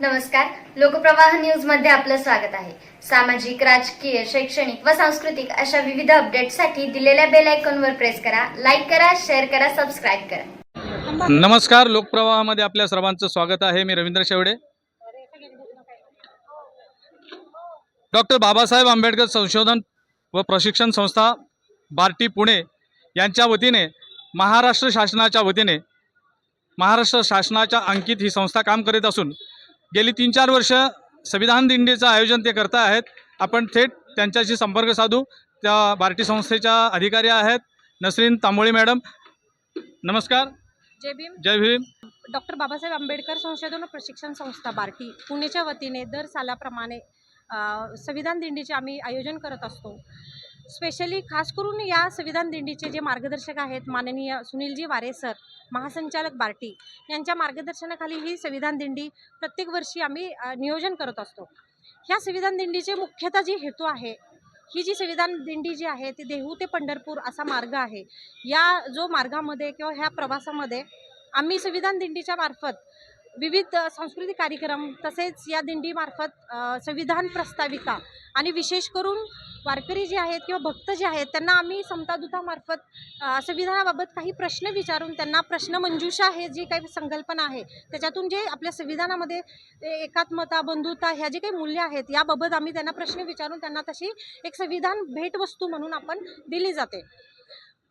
नमस्कार. लोकप्रवाह न्यूजमध्ये आपलं स्वागत आहे. सामाजिक राजकीय शैक्षणिक व सांस्कृतिक अशा विविध अपडेटसाठी दिलेल्या बेल आयकॉनवर प्रेस करा लाईक करा शेअर करा सबस्क्राईब करा. नमस्कार. लोकप्रवाहामध्ये आपल्या सर्वांचं स्वागत आहे. मी रवींद्र शेवडे. डॉक्टर बाबासाहेब आंबेडकर संशोधन व प्रशिक्षण संस्था बार्टी पुणे यांच्या वतीने महाराष्ट्र शासनाच्या वतीने महाराष्ट्र शासनाच्या अंकित ही संस्था काम करीत असून गेली तीन चार वर्ष संविधान दिंडीचं आयोजन ते करता आहेत. आपण थेट त्यांच्याशी संपर्क साधू. त्या बार्टी संस्थेच्या अधिकारी आहेत नसरीन तांबोळी मॅडम. नमस्कार. जय भीम. जय भीम. डॉक्टर बाबासाहेब आंबेडकर संशोधन प्रशिक्षण संस्था बार्टी पुणेच्या वतीने दर सालाप्रमाणे संविधान दिंडीचे आम्ही आयोजन करत असतो. स्पेशली खास करून या संविधान दिंडीचे जे मार्गदर्शक आहेत माननीय सुनीलजी वारे सर महासंचालक बार्टी यांच्या मार्गदर्शनाखाली ही संविधान दिंडी प्रत्येक वर्षी आम्ही नियोजन करत असतो. ह्या संविधान दिंडीचे मुख्यतः जी हेतू आहे ही जी संविधान दिंडी जी आहे ती देहू ते पंढरपूर असा मार्ग आहे. या जो मार्गामध्ये किंवा ह्या प्रवासामध्ये आम्ही संविधान दिंडीच्या मार्फत विविध सांस्कृतिक कार्यक्रम तसेच या दिंडीमार्फत संविधान प्रस्ताविका आणि विशेष करून वारकरी जे आहेत किंवा भक्त जे आहेत त्यांना आम्ही समतादूतामार्फत दुतामार्फत संविधानाबाबत काही प्रश्न विचारून त्यांना प्रश्नमंजुषा हे जी काही संकल्पना आहे त्याच्यातून जे आपल्या संविधानामध्ये एकात्मता बंधुता ह्या जे काही मूल्य आहेत याबाबत आम्ही त्यांना प्रश्न विचारून त्यांना तशी एक संविधान भेटवस्तू म्हणून आपण दिली जाते.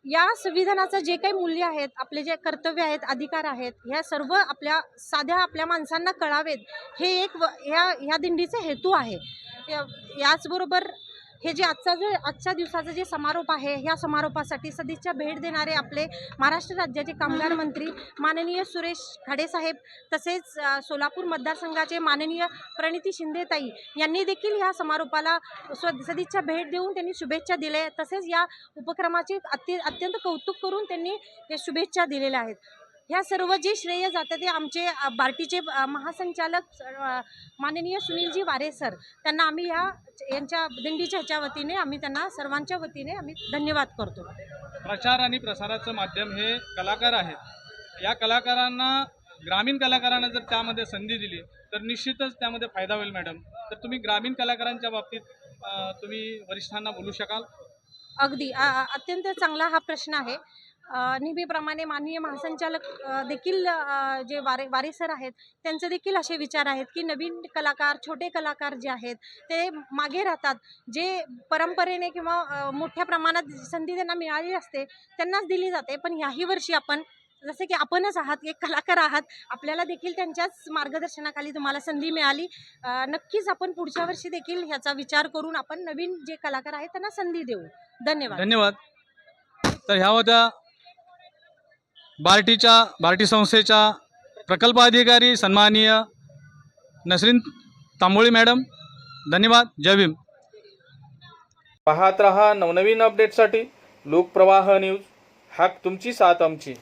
या संविधानाचं जे काही मूल्य आहेत आपले जे कर्तव्य आहेत अधिकार आहेत ह्या सर्व आपल्या साध्या आपल्या माणसांना कळावेत हे एक व ह्या ह्या दिंडीचे हेतू आहे. या- याचबरोबर हे जे आजचा जे आजच्या दिवसाचा जे समारोप आहे ह्या समारोपासाठी सदिच्छा भेट देणारे आपले महाराष्ट्र राज्याचे कामगार मंत्री माननीय सुरेश खाडेसाहेब तसेच सोलापूर मतदारसंघाचे माननीय प्रणिती शिंदेताई यांनी देखील ह्या समारोपाला स्व सदिच्छा भेट देऊन त्यांनी शुभेच्छा दिल्या. तसेच या उपक्रमाचे अत्य अत्यंत कौतुक करून त्यांनी शुभेच्छा दिलेल्या आहेत. ह्या सर्व जे श्रेय जातं ते आमचे बार्टीचे महासंचालक माननीय सुनीलजी वारे सर. त्यांना आम्ही ह्या यांच्या दिंडीच्या ह्याच्या वतीने आम्ही त्यांना सर्वांच्या वतीने आम्ही धन्यवाद करतो. प्रचार आणि प्रसाराचं माध्यम हे कलाकार आहेत. या कलाकारांना ग्रामीण कलाकारांना जर त्यामध्ये संधी दिली तर निश्चितच त्यामध्ये फायदा होईल मॅडम. तर तुम्ही ग्रामीण कलाकारांच्या बाबतीत तुम्ही वरिष्ठांना बोलू शकाल? अगदी. अत्यंत चांगला हा प्रश्न आहे. नेहमीप्रमाणे माननीय महासंचालक देखील जे वारे वारे सर आहेत त्यांचे देखील असे विचार आहेत की नवीन कलाकार छोटे कलाकार जे आहेत ते मागे राहतात. जे परंपरेने किंवा मोठ्या प्रमाणात संधी त्यांना मिळाली असते त्यांनाच दिली जाते. पण ह्याही वर्षी आपण जसे की आपणच आहात एक कलाकार आहात आपल्याला देखील त्यांच्याच मार्गदर्शनाखाली तुम्हाला संधी मिळाली. नक्कीच आपण पुढच्या वर्षी देखील ह्याचा विचार करून आपण नवीन जे कलाकार आहेत त्यांना संधी देऊ. धन्यवाद. धन्यवाद. तर ह्या होत्या बार्टीच्या बार्टी संस्थेच्या प्रकल्प अधिकारी सन्माननीय नसरीन तांबोळी मॅडम धन्यवाद जय भीम. पाहत रहा नवनवीन अपडेटसाठी लोकप्रवाह न्यूज हाक तुमची साथ आमची.